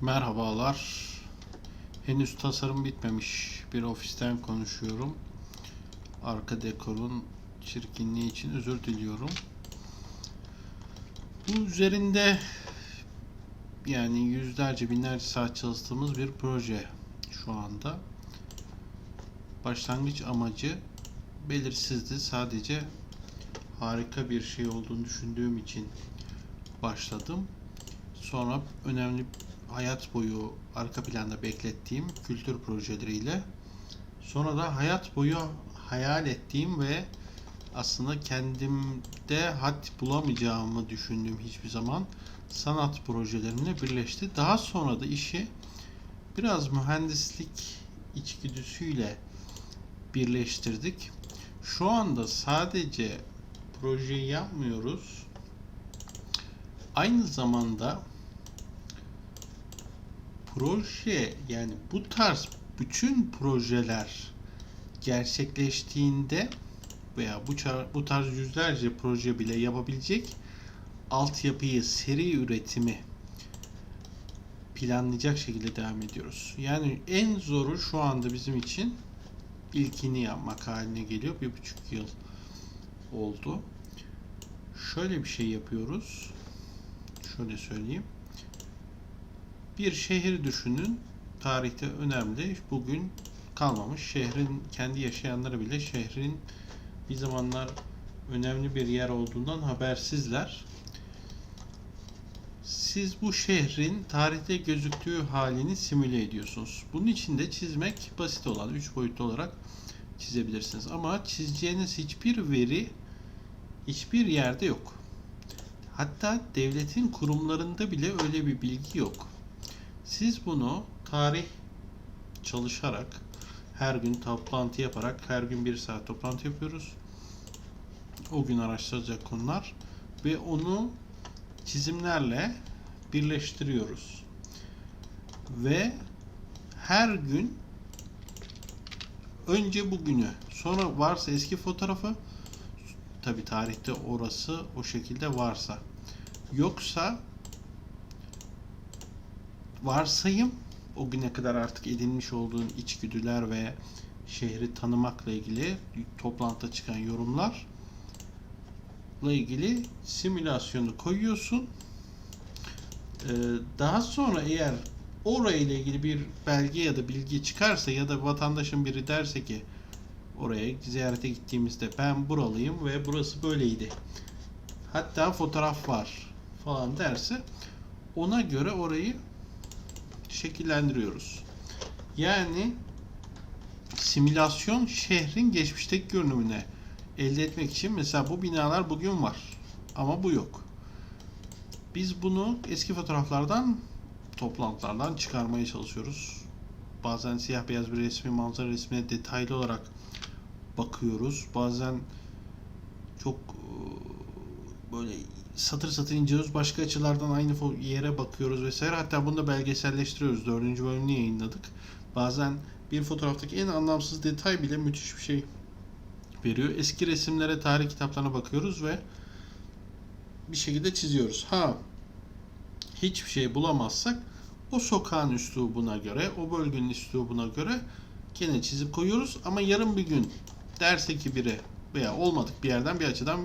Merhabalar. Henüz tasarım bitmemiş bir ofisten konuşuyorum. Arka dekorun çirkinliği için özür diliyorum. Bu üzerinde yani yüzlerce binlerce saat çalıştığımız bir proje şu anda. Başlangıç amacı belirsizdi. Sadece harika bir şey olduğunu düşündüğüm için başladım. Sonra önemli hayat boyu arka planda beklettiğim kültür projeleriyle sonra da hayat boyu hayal ettiğim ve aslında kendimde had bulamayacağımı düşündüğüm hiçbir zaman sanat projelerimle birleşti. Daha sonra da işi biraz mühendislik içgüdüsüyle birleştirdik. Şu anda sadece projeyi yapmıyoruz. Aynı zamanda proje yani bu tarz bütün projeler gerçekleştiğinde veya bu bu tarz yüzlerce proje bile yapabilecek altyapıyı seri üretimi planlayacak şekilde devam ediyoruz. Yani en zoru şu anda bizim için ilkini yapmak haline geliyor. Bir buçuk yıl oldu. Şöyle bir şey yapıyoruz. Şöyle söyleyeyim. Bir şehir düşünün. Tarihte önemli. Bugün kalmamış. Şehrin kendi yaşayanları bile şehrin bir zamanlar önemli bir yer olduğundan habersizler. Siz bu şehrin tarihte gözüktüğü halini simüle ediyorsunuz. Bunun için de çizmek basit olan 3 boyutlu olarak çizebilirsiniz. Ama çizeceğiniz hiçbir veri hiçbir yerde yok. Hatta devletin kurumlarında bile öyle bir bilgi yok. Siz bunu tarih çalışarak, her gün toplantı yaparak, her gün bir saat toplantı yapıyoruz. O gün araştıracak konular ve onu çizimlerle birleştiriyoruz. Ve her gün önce bugünü, sonra varsa eski fotoğrafı, tabi tarihte orası o şekilde varsa. Yoksa varsayım o güne kadar artık edinmiş olduğun içgüdüler ve şehri tanımakla ilgili toplantıda çıkan yorumlar ilgili simülasyonu koyuyorsun. Ee, daha sonra eğer orayla ilgili bir belge ya da bilgi çıkarsa ya da vatandaşın biri derse ki oraya ziyarete gittiğimizde ben buralıyım ve burası böyleydi. Hatta fotoğraf var falan derse ona göre orayı şekillendiriyoruz. Yani simülasyon şehrin geçmişteki görünümüne elde etmek için mesela bu binalar bugün var ama bu yok. Biz bunu eski fotoğraflardan toplantılardan çıkarmaya çalışıyoruz. Bazen siyah beyaz bir resmi manzara resmine detaylı olarak bakıyoruz. Bazen çok e, böyle satır satır inceliyoruz. Başka açılardan aynı yere bakıyoruz vesaire. Hatta bunu da belgeselleştiriyoruz. Dördüncü bölümünü yayınladık. Bazen bir fotoğraftaki en anlamsız detay bile müthiş bir şey veriyor. Eski resimlere, tarih kitaplarına bakıyoruz ve bir şekilde çiziyoruz. Ha hiçbir şey bulamazsak o sokağın üslubuna göre, o bölgenin üslubuna göre gene çizip koyuyoruz. Ama yarın bir gün derse ki biri veya olmadık bir yerden bir açıdan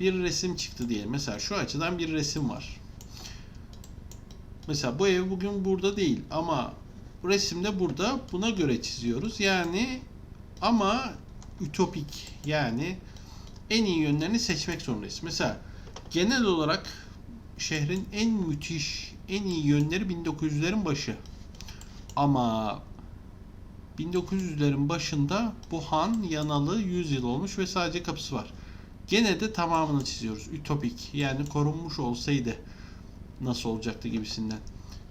bir resim çıktı diyelim. Mesela şu açıdan bir resim var. Mesela bu ev bugün burada değil ama resimde burada buna göre çiziyoruz. Yani ama ütopik yani en iyi yönlerini seçmek zorundayız. Mesela genel olarak şehrin en müthiş, en iyi yönleri 1900'lerin başı. Ama 1900'lerin başında bu han yanalı 100 yıl olmuş ve sadece kapısı var. Gene de tamamını çiziyoruz. Ütopik yani korunmuş olsaydı nasıl olacaktı gibisinden.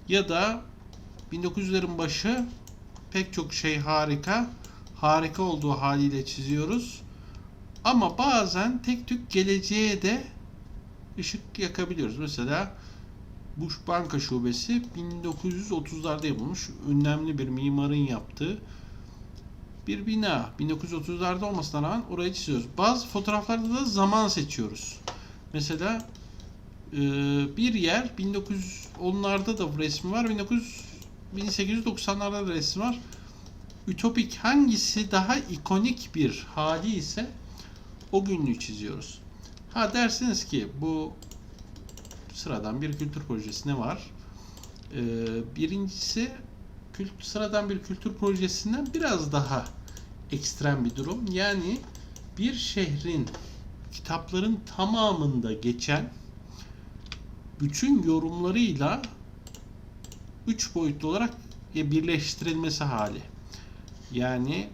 Ya da 1900'lerin başı pek çok şey harika. Harika olduğu haliyle çiziyoruz. Ama bazen tek tük geleceğe de ışık yakabiliyoruz. Mesela Bush Banka Şubesi 1930'larda yapılmış. Önemli bir mimarın yaptığı bir bina. 1930'larda olmasına rağmen orayı çiziyoruz. Bazı fotoğraflarda da zaman seçiyoruz. Mesela Ee, bir yer 1910'larda da resmi var. 1900 1890'larda da resmi var. Ütopik hangisi daha ikonik bir hali ise o günlüğü çiziyoruz. Ha dersiniz ki bu sıradan bir kültür projesi ne var? Ee, birincisi kült, sıradan bir kültür projesinden biraz daha ekstrem bir durum. Yani bir şehrin kitapların tamamında geçen bütün yorumlarıyla üç boyutlu olarak birleştirilmesi hali. Yani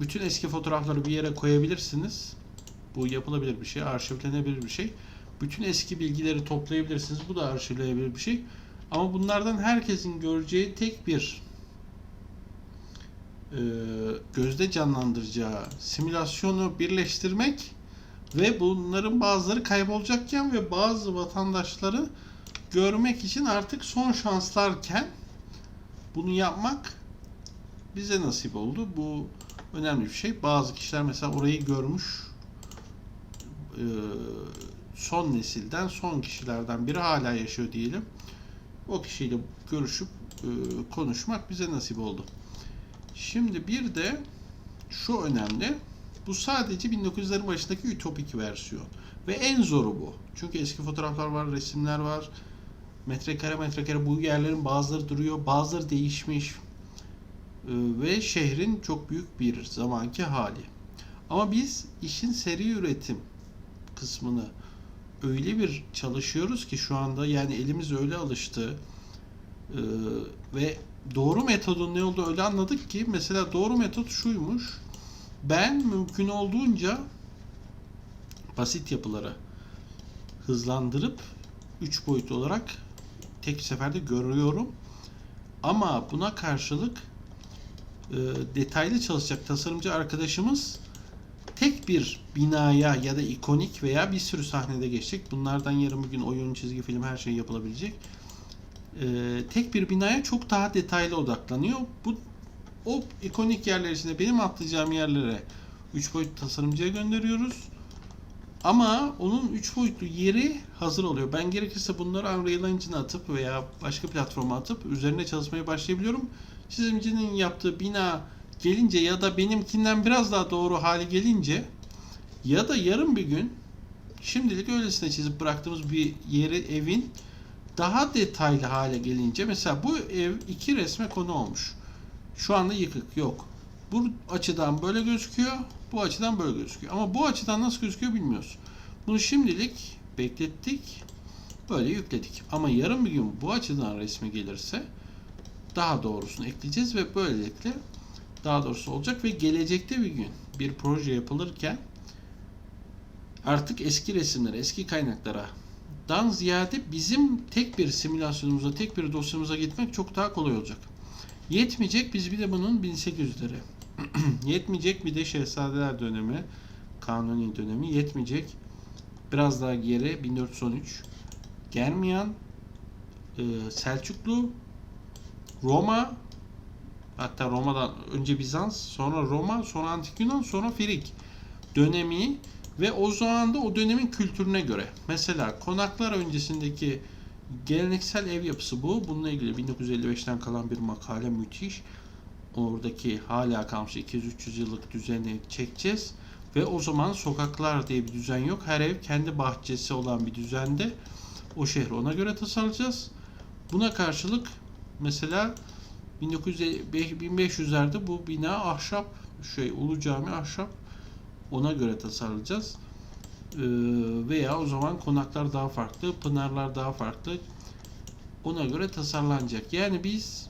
bütün eski fotoğrafları bir yere koyabilirsiniz. Bu yapılabilir bir şey, arşivlenebilir bir şey. Bütün eski bilgileri toplayabilirsiniz. Bu da arşivlenebilir bir şey. Ama bunlardan herkesin göreceği tek bir e, gözde canlandıracağı simülasyonu birleştirmek ve bunların bazıları kaybolacakken ve bazı vatandaşları görmek için artık son şanslarken bunu yapmak bize nasip oldu. Bu önemli bir şey. Bazı kişiler mesela orayı görmüş. Ee, son nesilden, son kişilerden biri hala yaşıyor diyelim. O kişiyle görüşüp e, konuşmak bize nasip oldu. Şimdi bir de şu önemli. Bu sadece 1900'lerin başındaki ütopik versiyon. Ve en zoru bu. Çünkü eski fotoğraflar var, resimler var. Metrekare metrekare bu yerlerin bazıları duruyor, bazıları değişmiş. Ee, ve şehrin çok büyük bir zamanki hali. Ama biz işin seri üretim kısmını öyle bir çalışıyoruz ki şu anda yani elimiz öyle alıştı Ee, ve doğru metodun ne olduğu öyle anladık ki mesela doğru metot şuymuş ben mümkün olduğunca basit yapıları hızlandırıp 3 boyutlu olarak tek seferde görüyorum. Ama buna karşılık e, detaylı çalışacak tasarımcı arkadaşımız tek bir binaya ya da ikonik veya bir sürü sahnede geçecek. Bunlardan yarın bir gün oyun, çizgi film her şey yapılabilecek. E, tek bir binaya çok daha detaylı odaklanıyor. Bu o ikonik yerler içinde benim atlayacağım yerlere 3 boyutlu tasarımcıya gönderiyoruz. Ama onun 3 boyutlu yeri hazır oluyor. Ben gerekirse bunları Unreal Engine'a atıp veya başka platforma atıp üzerine çalışmaya başlayabiliyorum. Çizimcinin yaptığı bina gelince ya da benimkinden biraz daha doğru hale gelince ya da yarın bir gün şimdilik öylesine çizip bıraktığımız bir yeri evin daha detaylı hale gelince mesela bu ev iki resme konu olmuş. Şu anda yıkık yok. Bu açıdan böyle gözüküyor. Bu açıdan böyle gözüküyor. Ama bu açıdan nasıl gözüküyor bilmiyoruz. Bunu şimdilik beklettik. Böyle yükledik. Ama yarın bir gün bu açıdan resmi gelirse daha doğrusunu ekleyeceğiz ve böylelikle daha doğrusu olacak ve gelecekte bir gün bir proje yapılırken artık eski resimlere, eski kaynaklara dan ziyade bizim tek bir simülasyonumuza, tek bir dosyamıza gitmek çok daha kolay olacak. Yetmeyecek biz bir de bunun 1800'leri. yetmeyecek bir de Şehzadeler dönemi, Kanuni dönemi yetmeyecek. Biraz daha geri 1413. Germiyan, e, Selçuklu, Roma, hatta Roma'dan önce Bizans, sonra Roma, sonra Antik Yunan, sonra Frig dönemi ve o zaman da o dönemin kültürüne göre. Mesela konaklar öncesindeki geleneksel ev yapısı bu. Bununla ilgili 1955'ten kalan bir makale müthiş. Oradaki hala kalmış 200-300 yıllık düzeni çekeceğiz. Ve o zaman sokaklar diye bir düzen yok. Her ev kendi bahçesi olan bir düzende o şehri ona göre tasarlayacağız. Buna karşılık mesela 1500'lerde bu bina ahşap şey Ulu Cami ahşap ona göre tasarlayacağız. Ee, veya o zaman konaklar daha farklı, pınarlar daha farklı. Ona göre tasarlanacak. Yani biz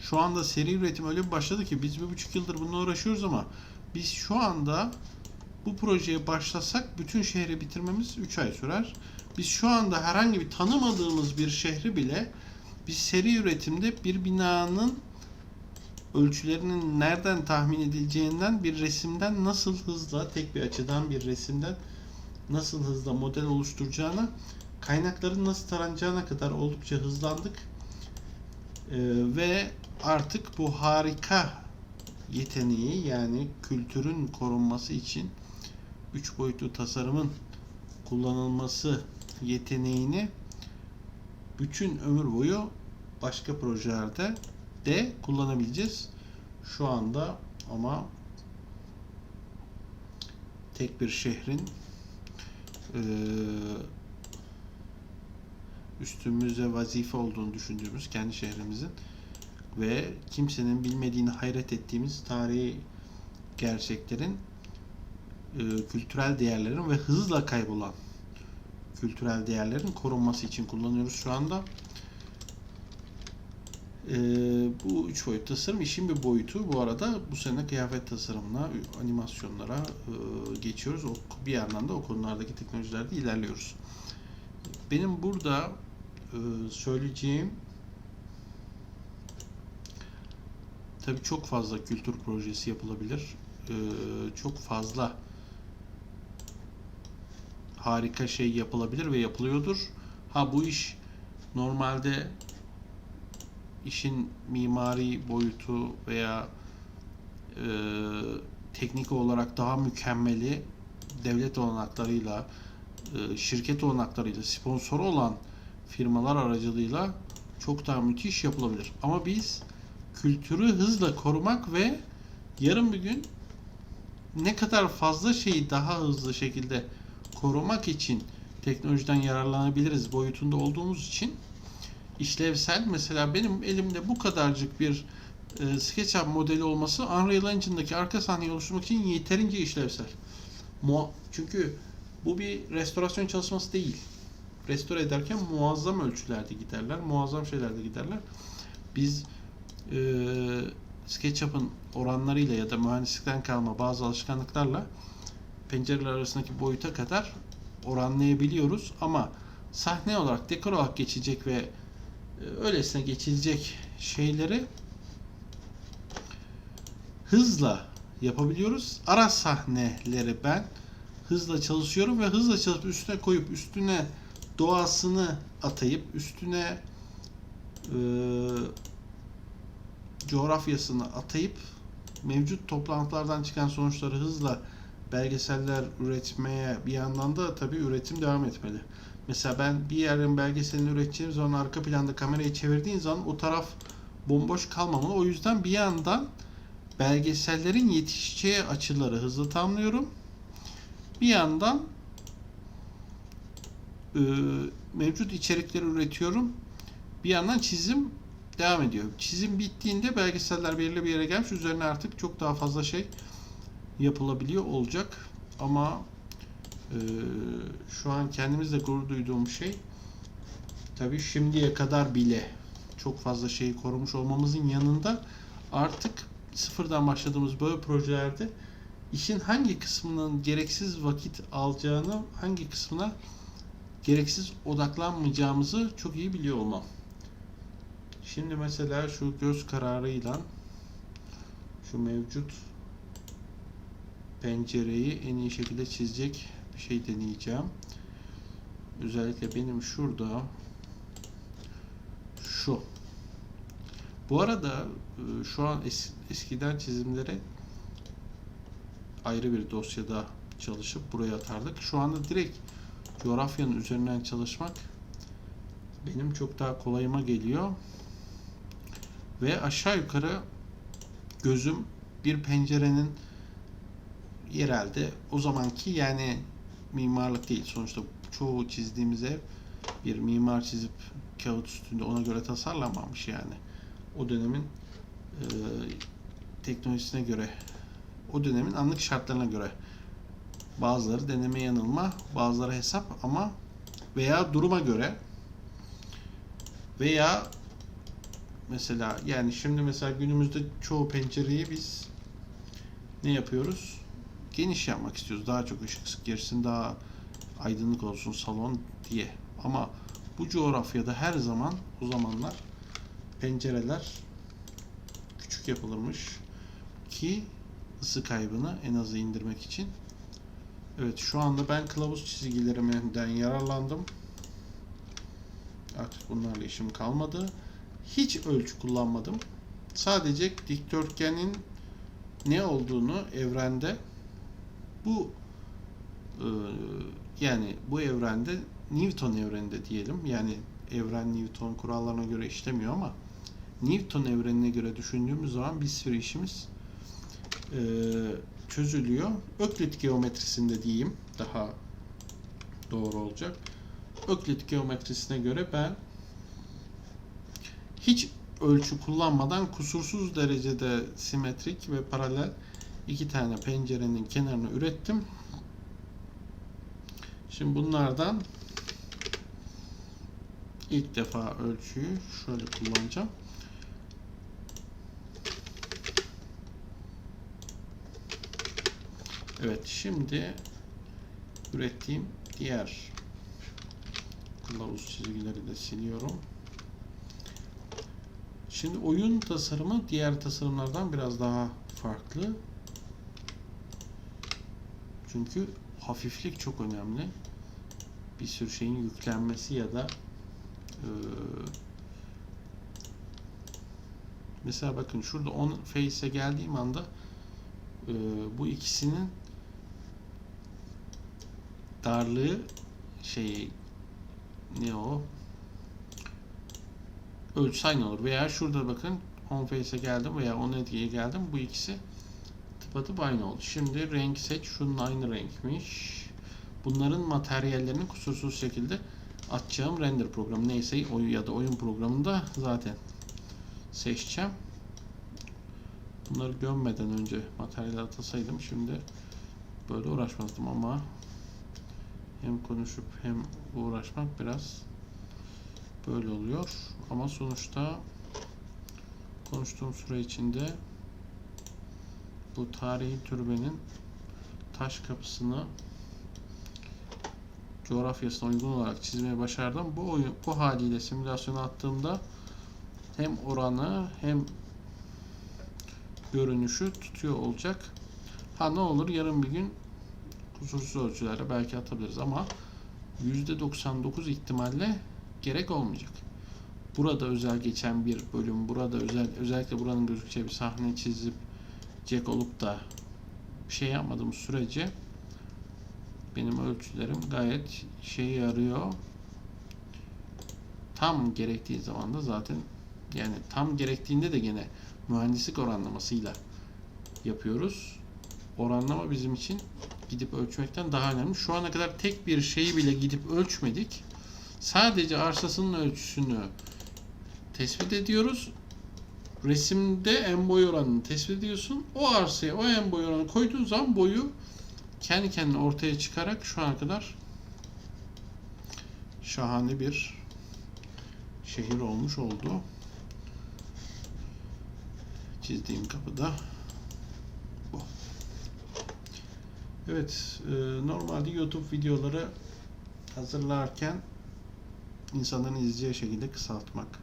şu anda seri üretim öyle başladı ki biz bir buçuk yıldır bununla uğraşıyoruz ama biz şu anda bu projeye başlasak bütün şehri bitirmemiz 3 ay sürer. Biz şu anda herhangi bir tanımadığımız bir şehri bile biz seri üretimde bir binanın ölçülerinin nereden tahmin edileceğinden bir resimden nasıl hızla tek bir açıdan bir resimden nasıl hızla model oluşturacağına kaynakların nasıl taranacağına kadar oldukça hızlandık. Ee, ve artık bu harika yeteneği yani kültürün korunması için üç boyutlu tasarımın kullanılması yeteneğini bütün ömür boyu başka projelerde de kullanabileceğiz. Şu anda ama tek bir şehrin eee, üstümüze vazife olduğunu düşündüğümüz kendi şehrimizin ve kimsenin bilmediğini hayret ettiğimiz tarihi gerçeklerin e, kültürel değerlerin ve hızla kaybolan kültürel değerlerin korunması için kullanıyoruz şu anda. E, bu üç boyut tasarım işin bir boyutu. Bu arada bu sene kıyafet tasarımına, animasyonlara e, geçiyoruz. O, bir yandan da o konulardaki teknolojilerde ilerliyoruz. Benim burada e, söyleyeceğim tabii çok fazla kültür projesi yapılabilir. E, çok fazla harika şey yapılabilir ve yapılıyordur. Ha bu iş normalde işin mimari boyutu veya e, teknik olarak daha mükemmeli devlet olanaklarıyla e, şirket olanaklarıyla sponsor olan firmalar aracılığıyla çok daha müthiş yapılabilir. Ama biz kültürü hızla korumak ve yarın bir gün ne kadar fazla şeyi daha hızlı şekilde korumak için teknolojiden yararlanabiliriz boyutunda olduğumuz için işlevsel mesela benim elimde bu kadarcık bir e, SketchUp modeli olması Unreal Engine'daki arka sahneyi oluşturmak için yeterince işlevsel. Mu- Çünkü bu bir restorasyon çalışması değil. Restore ederken muazzam ölçülerde giderler, muazzam şeylerde giderler. Biz e, SketchUp'ın oranlarıyla ya da mühendislikten kalma bazı alışkanlıklarla pencereler arasındaki boyuta kadar oranlayabiliyoruz ama sahne olarak dekor olarak geçecek ve öylesine geçilecek şeyleri hızla yapabiliyoruz. Ara sahneleri ben hızla çalışıyorum ve hızla çalışıp üstüne koyup üstüne doğasını atayıp üstüne e, coğrafyasını atayıp mevcut toplantılardan çıkan sonuçları hızla belgeseller üretmeye bir yandan da tabii üretim devam etmeli. Mesela ben bir yerin belgeselini üreteceğim zaman arka planda kamerayı çevirdiğin zaman o taraf bomboş kalmamalı. O yüzden bir yandan belgesellerin yetişeceği açıları hızlı tamamlıyorum. Bir yandan e, mevcut içerikleri üretiyorum. Bir yandan çizim devam ediyor. Çizim bittiğinde belgeseller belirli bir yere gelmiş. Üzerine artık çok daha fazla şey yapılabiliyor olacak. Ama e, şu an kendimizle gurur duyduğum şey tabii şimdiye kadar bile çok fazla şeyi korumuş olmamızın yanında artık sıfırdan başladığımız böyle projelerde işin hangi kısmının gereksiz vakit alacağını, hangi kısmına gereksiz odaklanmayacağımızı çok iyi biliyor olmam. Şimdi mesela şu göz kararıyla şu mevcut pencereyi en iyi şekilde çizecek şey deneyeceğim. Özellikle benim şurada şu. Bu arada e, şu an es- eskiden çizimleri ayrı bir dosyada çalışıp buraya atardık. Şu anda direkt coğrafyanın üzerinden çalışmak benim çok daha kolayıma geliyor. Ve aşağı yukarı gözüm bir pencerenin yerelde o zamanki yani mimarlık değil sonuçta çoğu çizdiğimiz ev bir mimar çizip kağıt üstünde ona göre tasarlanmamış yani. O dönemin e, teknolojisine göre o dönemin anlık şartlarına göre bazıları deneme yanılma, bazıları hesap ama veya duruma göre veya mesela yani şimdi mesela günümüzde çoğu pencereyi biz ne yapıyoruz? Geniş yapmak istiyoruz. Daha çok ışık girsin, daha aydınlık olsun salon diye. Ama bu coğrafyada her zaman o zamanlar pencereler küçük yapılırmış ki ısı kaybını en aza indirmek için. Evet şu anda ben kılavuz çizgilerimden yararlandım. Artık bunlarla işim kalmadı. Hiç ölçü kullanmadım. Sadece dikdörtgenin ne olduğunu evrende bu e, Yani bu evrende Newton evreninde diyelim. Yani evren Newton kurallarına göre işlemiyor ama Newton evrenine göre düşündüğümüz zaman bir sürü işimiz e, çözülüyor. Öklit geometrisinde diyeyim daha doğru olacak. Öklit geometrisine göre ben hiç ölçü kullanmadan kusursuz derecede simetrik ve paralel iki tane pencerenin kenarını ürettim. Şimdi bunlardan ilk defa ölçüyü şöyle kullanacağım. Evet şimdi ürettiğim diğer kılavuz çizgileri de siliyorum. Şimdi oyun tasarımı diğer tasarımlardan biraz daha farklı. Çünkü hafiflik çok önemli. Bir sürü şeyin yüklenmesi ya da eee, mesela bakın şurada on face'e geldiğim anda eee, bu ikisinin darlığı şey ne o ölçüsü aynı olur. Veya şurada bakın on face'e geldim veya on etkiye geldim. Bu ikisi tıpatıp aynı oldu. Şimdi renk seç. Şunun aynı renkmiş. Bunların materyallerini kusursuz şekilde atacağım render programı neyse oyun ya da oyun programında zaten seçeceğim. Bunları gömmeden önce materyal atasaydım şimdi böyle uğraşmazdım ama hem konuşup hem uğraşmak biraz böyle oluyor. Ama sonuçta konuştuğum süre içinde bu tarihi türbenin taş kapısını coğrafyasına uygun olarak çizmeyi başardım. Bu oyun bu haliyle simülasyona attığımda hem oranı hem görünüşü tutuyor olacak. Ha ne olur yarın bir gün kusursuz ölçülerle belki atabiliriz ama %99 ihtimalle gerek olmayacak. Burada özel geçen bir bölüm, burada özel özellikle buranın gözükeceği bir sahne çizip cek olup da bir şey yapmadığım sürece benim ölçülerim gayet işe yarıyor. Tam gerektiği zaman da zaten yani tam gerektiğinde de gene mühendislik oranlamasıyla yapıyoruz. Oranlama bizim için gidip ölçmekten daha önemli. Şu ana kadar tek bir şeyi bile gidip ölçmedik. Sadece arsasının ölçüsünü tespit ediyoruz. Resimde en boy oranını tespit ediyorsun. O arsaya o en boy oranı koyduğun zaman boyu kendi kendine ortaya çıkarak şu ana kadar şahane bir şehir olmuş oldu. Çizdiğim kapıda bu. Evet, e, normalde YouTube videoları hazırlarken insanların izleyeceği şekilde kısaltmak,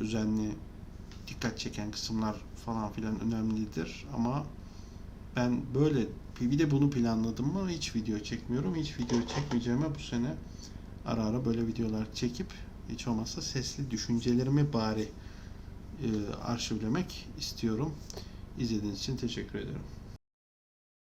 özenli, dikkat çeken kısımlar falan filan önemlidir ama ben böyle bir de bunu planladım mı hiç video çekmiyorum. Hiç video çekmeyeceğime bu sene ara ara böyle videolar çekip hiç olmazsa sesli düşüncelerimi bari e, arşivlemek istiyorum. İzlediğiniz için teşekkür ederim.